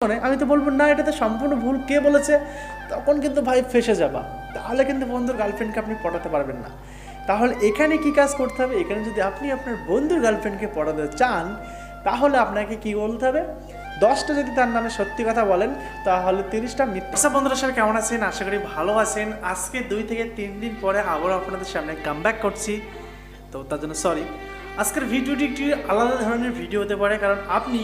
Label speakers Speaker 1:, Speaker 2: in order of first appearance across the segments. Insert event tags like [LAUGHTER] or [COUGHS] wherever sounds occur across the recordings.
Speaker 1: আমি তো বলব, না এটা তো সম্পূর্ণ ভুল, কে বলেছে? তখন কিন্তু ভাই ফেসে যাবা। তাহলে কিন্তু বন্ধুর গার্লফ্রেন্ডকে আপনি পটাতে পারবেন না। তাহলে এখানে কি কাজ করতে হবে? এখানে যদি আপনি আপনার বন্ধুর গার্লফ্রেন্ডকে পটাতে চান, তাহলে আপনাকে কি বলতে হবে? দশটা যদি তার নামে সত্যি কথা বলেন, তাহলে তিরিশটা মিথ্যা। বন্ধুরা, সবাই কেমন আছেন? আশা করি ভালো আছেন। আজকে দুই থেকে তিন দিন পরে আবারও আপনাদের সামনে কাম করছি। তো তার জন্য সরি আজকের ভিডিওটি একটি আলাদা ধরনের ভিডিও হতে পারে, কারণ আপনি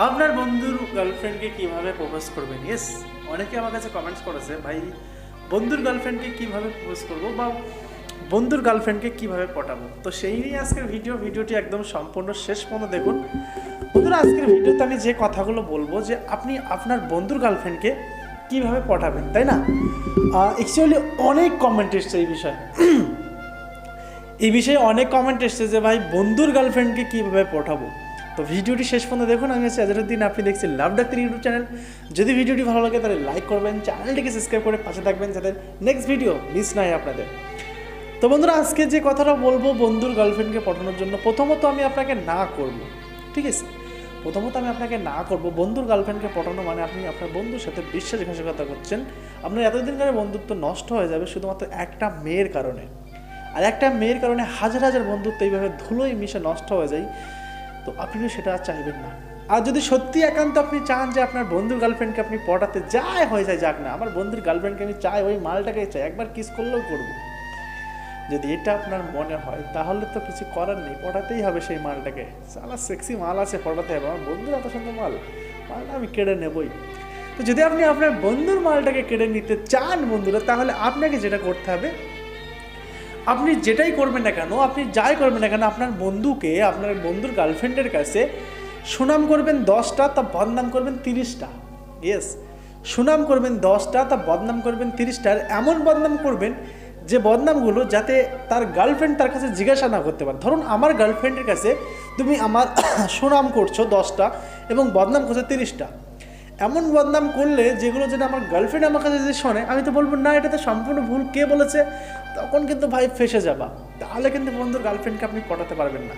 Speaker 1: আপনার বন্ধুর গার্লফ্রেন্ডকে কীভাবে প্রপোজ করবেন? ইয়েস অনেকে আমার কাছে কমেন্টস করেছে, ভাই, বন্ধুর গার্লফ্রেন্ডকে কীভাবে প্রপোজ করব বা বন্ধুর গার্লফ্রেন্ডকে কীভাবে পটাবো? তো সেই নিয়ে আজকের ভিডিও ভিডিওটি একদম সম্পূর্ণ শেষ পর্যন্ত দেখুন। বন্ধুরা, আজকের ভিডিওতে আমি যে কথাগুলো বলব যে আপনি আপনার বন্ধুর গার্লফ্রেন্ডকে কীভাবে পটাবেন, তাই না? অ্যাকচুয়ালি অনেক কমেন্ট এসছে এই বিষয়ে। এই বিষয়ে অনেক কমেন্ট এসছে যে, ভাই, বন্ধুর গার্লফ্রেন্ডকে কীভাবে পঠাবো তো ভিডিওটি শেষ পর্যন্ত দেখুন, আমি হচ্ছে আজকের আপনি দেখছেন লাভ ডাক্তার ইউটিউব চ্যানেল। যদি ভিডিওটি ভালো লাগে তাহলে লাইক করবেন চ্যানেলটিকে সাবস্ক্রাইব করে পাশে থাকবেন যাতে নেক্সট ভিডিও মিস না হয় আপনাদের। তো বন্ধুরা, আজকে যে কথাটা বলব বন্ধুর গার্লফ্রেন্ডকে পাঠানোর জন্য, প্রথমত আমি আপনাকে না করব, ঠিক আছে? প্রথমত আমি আপনাকে না করব, বন্ধুর গার্লফ্রেন্ডকে পটানো মানে আপনি আপনার বন্ধুর সাথে বিশ্বাসঘাতকতা করছেন। আপনার এতদিন ধরে বন্ধুত্ব নষ্ট হয়ে যাবে শুধুমাত্র একটা মেয়ের কারণে। আর একটা মেয়ের কারণে হাজার হাজার বন্ধুত্ব এইভাবে ধুলোই মিশে নষ্ট হয়ে যায়। তো আপনিও সেটা আর চাইবেন না। আর যদি সত্যি একান্ত আপনি চান যে আপনার বন্ধুর গার্লফ্রেন্ডকে আপনি পটাতে যাই হয়ে যায় যাক না, আমার বন্ধুর গার্লফ্রেন্ডকে আমি চাই, ওই মালটাকে চাই, একবার কিস করলেও করব। যদি এটা আপনার মনে হয়, তাহলে তো কিছু করার নেই, পটাতেই হবে সেই মালটাকে। সালা সেক্সি মাল আছে, পটাতে হবে, আমার বন্ধুর এত সুন্দর মাল, মালটা আমি কেড়ে নেবই। তো যদি আপনি আপনার বন্ধুর মালটাকে কেড়ে নিতে চান বন্ধুরা, তাহলে আপনাকে যেটা করতে হবে আপনি যেটাই করবেন না কেন, আপনি যাই করবেন না কেন, আপনার বন্ধুকে, আপনার বন্ধুর গার্লফ্রেন্ডের কাছে সুনাম করবেন দশটা, তা বদনাম করবেন তিরিশটা। ইয়েস সুনাম করবেন দশটা, তা বদনাম করবেন তিরিশটার এমন বদনাম করবেন যে বদনামগুলো যাতে তার গার্লফ্রেন্ড তার কাছে জিজ্ঞাসা না করতে পারে। ধরুন আমার গার্লফ্রেন্ডের কাছে তুমি আমার [COUGHS] সুনাম করছ দশটা এবং বদনাম করছ তিরিশটা। এমন বদনাম করলে যেগুলো যেটা আমার গার্লফ্রেন্ড আমার কাছে যদি শোনে, আমি তো বলব, না এটা তো সম্পূর্ণ ভুল। কে বলেছে? তখন কিন্তু ভাই ফেসে যাবা। তাহলে কিন্তু বন্ধুর গার্লফ্রেন্ডকে আপনি পটাতে পারবেন না।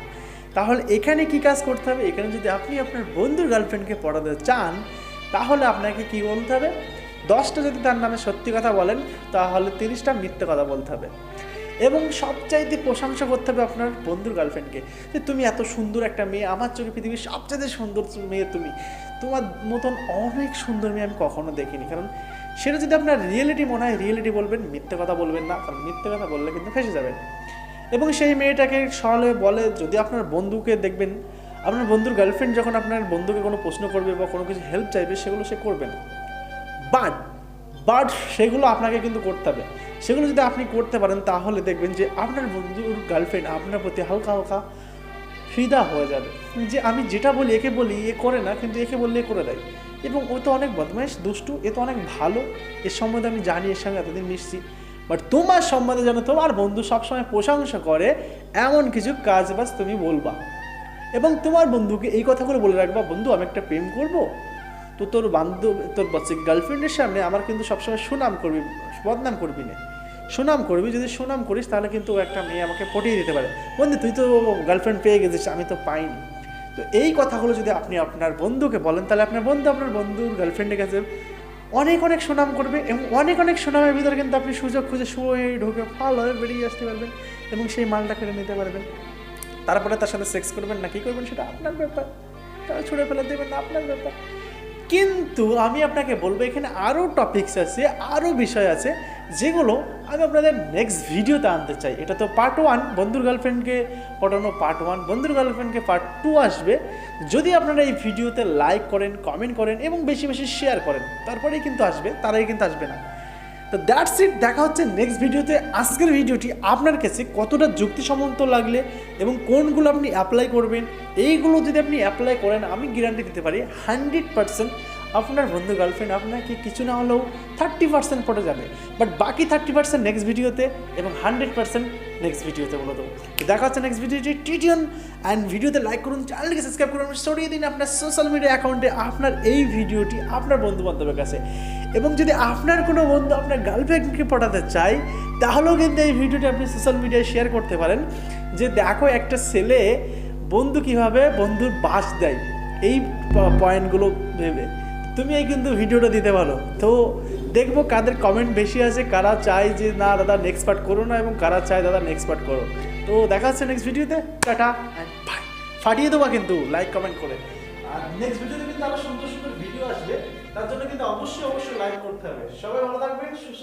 Speaker 1: তাহলে এখানে কি কাজ করতে হবে? এখানে যদি আপনি আপনার বন্ধুর গার্লফ্রেন্ডকে পটাতে চান, তাহলে আপনাকে কি বলতে হবে? দশটা যদি তার নামে সত্যি কথা বলেন, তাহলে তিরিশটা মিথ্যে কথা বলতে হবে। এবং সবচাইতে প্রশংসা করতে হবে আপনার বন্ধুর গার্লফ্রেন্ডকে যে, তুমি এত সুন্দর একটা মেয়ে, আমার চোখে পৃথিবীর সবচাইতে সুন্দর মেয়ে তুমি। তোমার মতন অনেক সুন্দর মেয়ে আমি কখনো দেখিনি। কারণ সেটা যদি আপনার রিয়েলিটি মনে হয় রিয়েলিটি বলবেন, মিথ্যে কথা বলবেন না, কারণ মিথ্যে কথা বললে কিন্তু ফেসে যাবেন এবং সেই মেয়েটাকে সরলে বলে, যদি আপনার বন্ধুকে দেখবেন, আপনার বন্ধুর গার্লফ্রেন্ড যখন আপনার বন্ধুকে কোনো প্রশ্ন করবে বা কোনো কিছু হেল্প চাইবে, সেগুলো সে করবে না। বাট বাট সেগুলো আপনাকে কিন্তু করতে হবে। সেগুলো যদি আপনি করতে পারেন, তাহলে দেখবেন যে আপনার বন্ধুর গার্লফ্রেন্ড আপনার প্রতি হালকা হালকা ফিদা হয়ে যাবে। যে আমি যেটা বলি, একে বলি, এ করে না, কিন্তু একে বললে করে দেয়। এবং ও তো অনেক বদমাইশ, দুষ্টু, এ তো অনেক ভালো। এর সম্বন্ধে আমি জানি, এর সঙ্গে এতদিন মিশছি। বাট তোমার সম্বন্ধে যেন তোমার বন্ধু সবসময় প্রশংসা করে, এমন কিছু কাজ বাজ তুমি বলবা। এবং তোমার বন্ধুকে এই কথাগুলো বলে রাখবা, বন্ধু, আমি একটা প্রেম করব? তো তোর বান্ধব, তোর গার্লফ্রেন্ডের সামনে আমার কিন্তু সবসময় সুনাম করবি, বদনাম করবি না। সুনাম করবি, যদি সুনাম করিস, তাহলে কিন্তু একটা মেয়ে আমাকে পটিয়ে দিতে পারে। বন্ধু, তুই তো গার্লফ্রেন্ড পেয়ে গেছিস, আমি তো পাইনি। তো এই কথাগুলো যদি আপনি আপনার বন্ধুকে বলেন, তাহলে আপনার বন্ধু আপনার বন্ধুর গার্লফ্রেন্ডের কাছে অনেক অনেক সুনাম করবে এবং অনেক অনেক সুনামের ভিতরে কিন্তু আপনি সুযোগ খুঁজে শুয়ে ঢুকে ফাল হয়ে বেরিয়ে আসতে পারবেন এবং সেই মালটা কেড়ে নিতে পারবেন। তারপরে তার সাথে সেক্স করবেন না, কী করবেন সেটা আপনার ব্যাপার। তারা ছুড়ে ফেলে দেবেন না, আপনার ব্যাপার। কিন্তু আমি আপনাকে বলব, এখানে আরও টপিকস আছে আরও বিষয় আছে, যেগুলো আমি আপনাদের নেক্সট ভিডিওতে আনতে চাই। এটা তো পার্ট ওয়ান বন্ধুর গার্লফ্রেন্ডকে পটানো পার্ট ওয়ান বন্ধুর গার্লফ্রেন্ডকে পার্ট টু আসবে। যদি আপনারা এই ভিডিওতে লাইক করেন কমেন্ট করেন এবং বেশি বেশি শেয়ার করেন, তারপরেই কিন্তু আসবে, তারাই কিন্তু আসবে না। তো দ্যাটস ইট দেখা হচ্ছে নেক্সট ভিডিওতে আজকের ভিডিওটি আপনার কাছে কতটা যুক্তিসম্মত লাগলে এবং কোনগুলো আপনি অ্যাপ্লাই করবেন, এইগুলো যদি আপনি অ্যাপ্লাই করেন, আমি গ্যারান্টি দিতে পারি হান্ড্রেড পার্সেন্ট আপনার বন্ধু গার্লফ্রেন্ড আপনাকে কিছু না হলেও থার্টি পার্সেন্ট পড়ে যাবে। বাট বাকি থার্টি পার্সেন্ট নেক্সট ভিডিওতে এবং হান্ড্রেড পার্সেন্ট নেক্সট ভিডিওতে বলে দেবো। দেখা হচ্ছে নেক্সট ভিডিওটি টিটিয়ন অ্যান্ড ভিডিওতে লাইক করুন চ্যানেলকে সাবস্ক্রাইব করুন সরিয়ে দিন আপনার সোশ্যাল মিডিয়া অ্যাকাউন্টে আপনার এই ভিডিওটি আপনার বন্ধু বান্ধবের কাছে। এবং যদি আপনার কোনো বন্ধু আপনার গার্লফ্রেন্ডকে পটাতে চায়, তাহলেও কিন্তু এই ভিডিওটি আপনি সোশ্যাল মিডিয়ায় শেয়ার করতে পারেন। যে দেখো একটা ছেলে বন্ধু কীভাবে বন্ধুর বাস দেয়। এই পয়েন্টগুলো ভেবে। তুমি এই কিন্তু ভিডিওটা দিতে পারো। তো দেখব কাদের কমেন্ট বেশি আছে কারা চায় যে না দাদা নেক্সট পার্ট করো না এবং কারা চায় দাদা নেক্সট পার্ট করো। তো দেখা হচ্ছে নেক্সট ভিডিওতে টাটা ফাটিয়ে দেবা কিন্তু লাইক কমেন্ট করে। আর নেক্সট ভিডিওতে কিন্তু আরও সুন্দর সুন্দর ভিডিও আসবে তার জন্য কিন্তু অবশ্যই অবশ্যই লাইক করতে হবে। সবাই ভালো থাকবেন সুস্থ